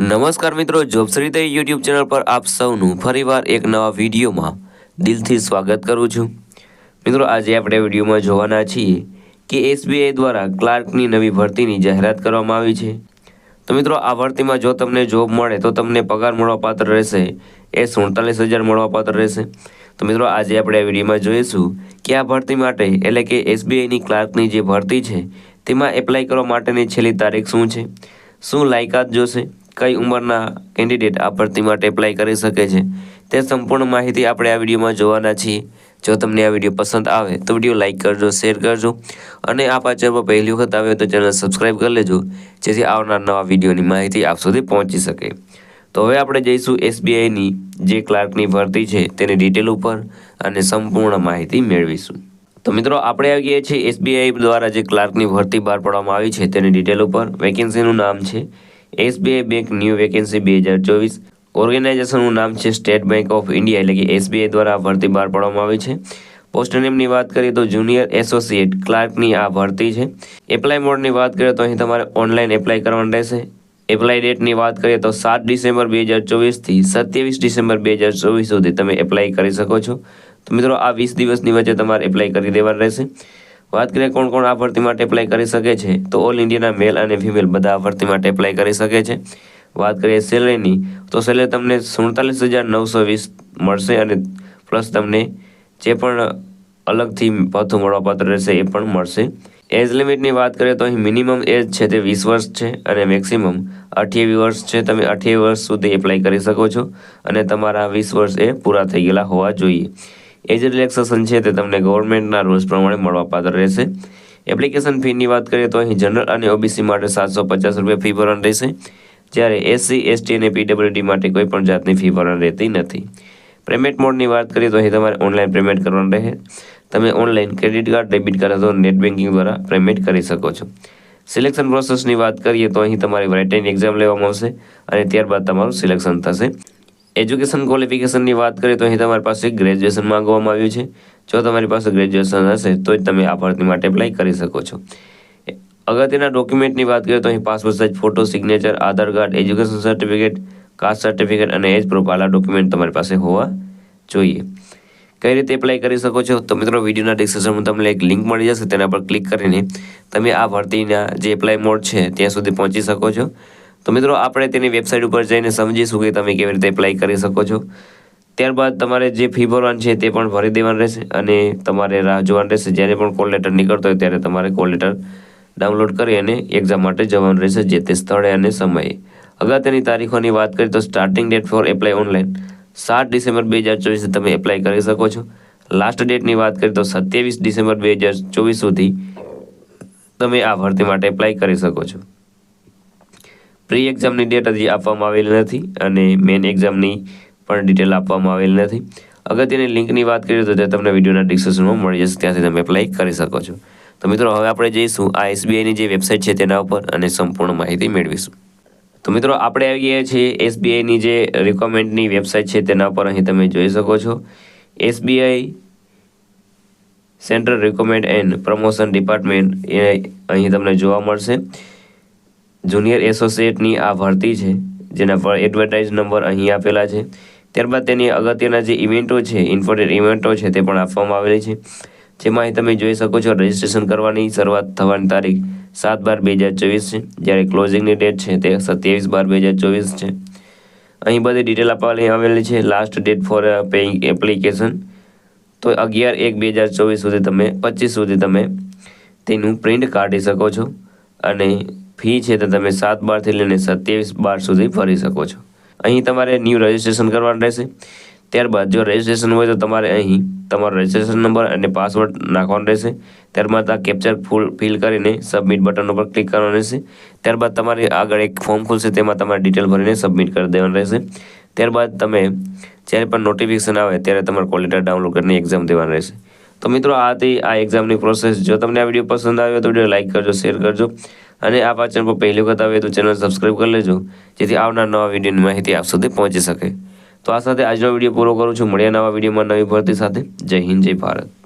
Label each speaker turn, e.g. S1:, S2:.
S1: નમસ્કાર મિત્રો જોબશ્રી તે યુટ્યુબ ચેનલ પર આપ સૌનું ફરીવાર એક નવા વિડીયોમાં દિલથી સ્વાગત કરું છું. મિત્રો, આજે આપણે વિડીયોમાં જોવાના છીએ કે એસબીઆઈ દ્વારા ક્લાર્કની નવી ભરતીની જાહેરાત કરવામાં આવી છે. તો મિત્રો, આ ભરતીમાં જો તમને જોબ મળે તો તમને પગાર મળવાપાત્ર રહેશે, એ સુડતાલીસ હજાર મળવાપાત્ર રહેશે. તો મિત્રો, આજે આપણે આ વિડીયોમાં જોઈશું કે આ ભરતી માટે, એટલે કે એસબીઆઈની ક્લાર્કની જે ભરતી છે, તેમાં એપ્લાય કરવા માટેની છેલ્લી તારીખ શું છે? શું લાયકાત જોશે? કઈ ઉંમરના કેન્ડિડેટ આ ભરતી માટે એપ્લાય કરી શકે છે તે સંપૂર્ણ માહિતી આપણે આ વિડીયોમાં જોવાના છીએ. જો તમને આ વીડિયો પસંદ આવે તો વીડિયો લાઇક કરજો શેર કરજો અને આ પાછળમાં પહેલી વખત આવે તો ચેનલ સબસ્ક્રાઈબ કરી લેજો, જેથી આવનાર નવા વિડીયોની માહિતી આપ સુધી પહોંચી શકે. તો હવે આપણે જઈશું એસબીઆઈની જે ક્લાર્કની ભરતી છે તેની ડિટેલ ઉપર અને સંપૂર્ણ માહિતી મેળવીશું. તો મિત્રો આપણે આવી ગયા છીએ એસબીઆઈ દ્વારા જે ક્લાર્કની ભરતી બહાર પાડવામાં આવી છે તેની ડિટેલ ઉપર. વેકેન્સીનું નામ છે એસબીઆઈ બેંક ન્યૂ વેકેન્સી બે હજાર ચોવીસ. ઓર્ગેનાઇઝેશનનું નામ છે સ્ટેટ બેંક ઓફ ઇન્ડિયા એટલે કે એસબીઆઈ દ્વારા ભરતી બહાર પાડવામાં આવી છે. પોસ્ટ નેમની વાત કરીએ તો જુનિયર એસોસિએટ ક્લાર્કની આ ભરતી છે. એપ્લાય મોડની વાત કરીએ તો અહીં તમારે ઓનલાઈન એપ્લાય કરવાનું રહેશે. એપ્લાય ડેટની વાત કરીએ તો સાત ડિસેમ્બર બે હજાર ચોવીસથી સત્યાવીસ ડિસેમ્બર બે હજાર ચોવીસ સુધી તમે એપ્લાય કરી શકો છો. તો મિત્રો આ વીસ દિવસની વચ્ચે તમારે એપ્લાય કરી દેવાનું રહેશે. વાત કરીએ કોણ કોણ આ ભરતી માટે એપ્લાય કરી શકે છે, તો ઓલ ઇન્ડિયાના મેલ અને ફિમેલ બધા આ ભરતી માટે એપ્લાય કરી શકે છે. વાત કરીએ સેલરીની તો સેલરી તમને સુડતાલીસ હજાર નવસો વીસ મળશે અને પ્લસ તમને જે પણ અલગથી ભથ્થું મળવાપાત્ર રહેશે એ પણ મળશે. એજ લિમિટની વાત કરીએ તો અહીં મિનિમમ એજ છે તે વીસ વર્ષ છે અને મેક્સિમમ અઠ્યાવીસ વર્ષ છે. તમે અઠ્યાવીસ વર્ષ સુધી એપ્લાય કરી શકો છો અને તમારા વીસ વર્ષ એ પૂરા થઈ ગયેલા હોવા જોઈએ. એજ રિલેક્સેશન છે તે તમને ગવર્મેન્ટના રૂલ્સ પ્રમાણે મળવાપાત્ર રહેશે. એપ્લિકેશન ફીની વાત કરીએ તો અહીં જનરલ અને ઓબીસી માટે સાતસો પચાસ રૂપિયા ફી ભરવાની રહેશે. જ્યારે એસસી એસટી અને પીડબ્લ્યુડી માટે કોઈ પણ જાતની ફી ભરવાની રહેતી નથી. પેમેન્ટ મોડની વાત કરીએ તો અહીં તમારે ઓનલાઈન પેમેન્ટ કરવાનું રહે. તમે online credit card debit card અથવા નેટ બેન્કિંગ દ્વારા પેમેન્ટ કરી શકો છો. સિલેક્શન પ્રોસેસની વાત કરીએ તો અહીં તમારી રાઇટિંગ એક્ઝામ લેવામાં આવશે અને ત્યારબાદ તમારું સિલેક્શન થશે. એજ્યુકેશન ક્વોલિફિકેશનની વાત કરીએ તો અહીં તમારી પાસે ગ્રેજ્યુએશન માંગવામાં આવ્યું છે. જો તમારી પાસે ગ્રેજ્યુએશન હશે તો જ તમે આ ભરતી માટે એપ્લાય કરી શકો છો. અગત્યના ડોક્યુમેન્ટની વાત કરીએ તો અહીં passport size photo signature Aadhaar card education certificate caste certificate અને એજ પ્રૂફ આલા ડોક્યુમેન્ટ તમારી પાસે હોવા જોઈએ. કઈ રીતે એપ્લાય કરી શકો છો? તો મિત્રો, વિડીયોના ડિસ્ક્રિપ્શનમાં તમને એક લિંક મળી જશે. તેના પર ક્લિક કરીને તમે આ ભરતીના જે એપ્લાય મોડ છે, ત્યાં સુધી પહોંચી શકો છો. તો મિત્રો, આપણે તેની વેબસાઇટ ઉપર જઈને સમજીશું કે તમે કેવી રીતે એપ્લાય કરી શકો છો. ત્યારબાદ તમારે જે ફી ભરવાની છે તે પણ ભરી દેવાનું રહેશે અને તમારે રાહ જોવાનું રહેશે. જ્યારે પણ કોલ લેટર નીકળતો હોય ત્યારે તમારે કોલ લેટર ડાઉનલોડ કરી અને એક્ઝામ માટે જવાનું રહેશે જે તે સ્થળે અને સમયે. અગત્યની તારીખોની વાત કરીએ તો starting date for apply online સાત ડિસેમ્બર બે હજાર ચોવીસ તમે એપ્લાય કરી શકો છો. લાસ્ટ ડેટની વાત કરીએ તો સત્યાવીસ ડિસેમ્બર બે હજાર ચોવીસ સુધી તમે આ ભરતી માટે એપ્લાય કરી શકો છો. પ્રી એક્ઝામની ડેટ હજી આપવામાં આવેલી નથી અને મેઇન એક્ઝામની પણ ડિટેલ આપવામાં આવેલી નથી. અગત્યની લિંકની વાત કરીએ તો તે તમને વિડીયોના ડિસ્ક્રિપ્શનમાં મળી જશે, ત્યાંથી તમે એપ્લાય કરી શકો છો. તો મિત્રો, હવે આપણે જઈશું આ એસબીઆઈની જે વેબસાઇટ છે તેના ઉપર અને સંપૂર્ણ માહિતી મેળવીશું. તો મિત્રો, આપણે આવી ગયા છીએ એસબીઆઈની જે રિક્વાયરમેન્ટની વેબસાઇટ છે તેના ઉપર. અહીં તમે જોઈ શકો છો. SBI central recommend and promotion department એ અહીં તમને જોવા મળશે. જુનિયર એસોસિએટની આ ભરતી છે, જેના પર એડવર્ટાઇઝ નંબર અહીં આપેલા છે. ત્યારબાદ તેની અગત્યના જે ઇવેન્ટો છે ઇન્ફોર્ટેડ ઇવેન્ટો છે, તે પણ આપવામાં આવેલી છે. જેમાં અહીં તમે જોઈ શકો છો રજિસ્ટ્રેશન કરવાની શરૂઆત થવાની તારીખ સાત બાર બે હજાર ચોવીસ છે, જ્યારે ક્લોઝિંગની ડેટ છે, તે સત્યાવીસ બાર બે હજાર ચોવીસ છે. અહીં બધી ડિટેલ આપવાની આવેલી છે. Last date for paying application તો અગિયાર એક બે હજાર ચોવીસ સુધી તમે, પચીસ સુધી તમે તેનું પ્રિન્ટ કાઢી શકો છો. અને ફી છે તો તમે સાત બારથી લઈને સત્યાવીસ બાર સુધી ભરી શકો છો. અહીં તમારે ન્યૂ રજિસ્ટ્રેશન કરવાનું રહેશે. ત્યારબાદ જો રજિસ્ટ્રેશન હોય તો તમારે અહીં તમારો રજિસ્ટ્રેશન નંબર અને પાસવર્ડ નાખવાનો રહેશે. ત્યારબાદ આ કેપ્ચર ફૂલ ફિલ કરીને સબમિટ બટન ઉપર ક્લિક કરવાનું રહેશે. ત્યારબાદ તમારે આગળ એક ફોર્મ ખુલશે, તેમાં તમારે ડિટેલ ભરીને સબમિટ કરી દેવાનું રહેશે. ત્યારબાદ તમે જ્યારે પણ નોટિફિકેશન આવે, ત્યારે તમારે કોલેટર ડાઉનલોડ કરીને એક્ઝામ દેવાનું રહેશે. તો મિત્રો, આ હતી આ એક્ઝામની પ્રોસેસ જો તમને આ વીડિયો પસંદ આવ્યો તો વીડિયો લાઇક કરજો શેર કરજો. અને આ પાચન પર પહેલી વખત આવે તો ચેનલ સબસ્ક્રાઈબ કરી લેજો, જેથી આવનાર નવા વિડીયોની માહિતી આપ સુધી પહોંચી શકે. તો આ સાથે આજનો વીડિયો પૂરો કરું છું. મળ્યા નવા વિડીયોમાં નવી ભરતી સાથે. જય હિન્દ, જય ભારત.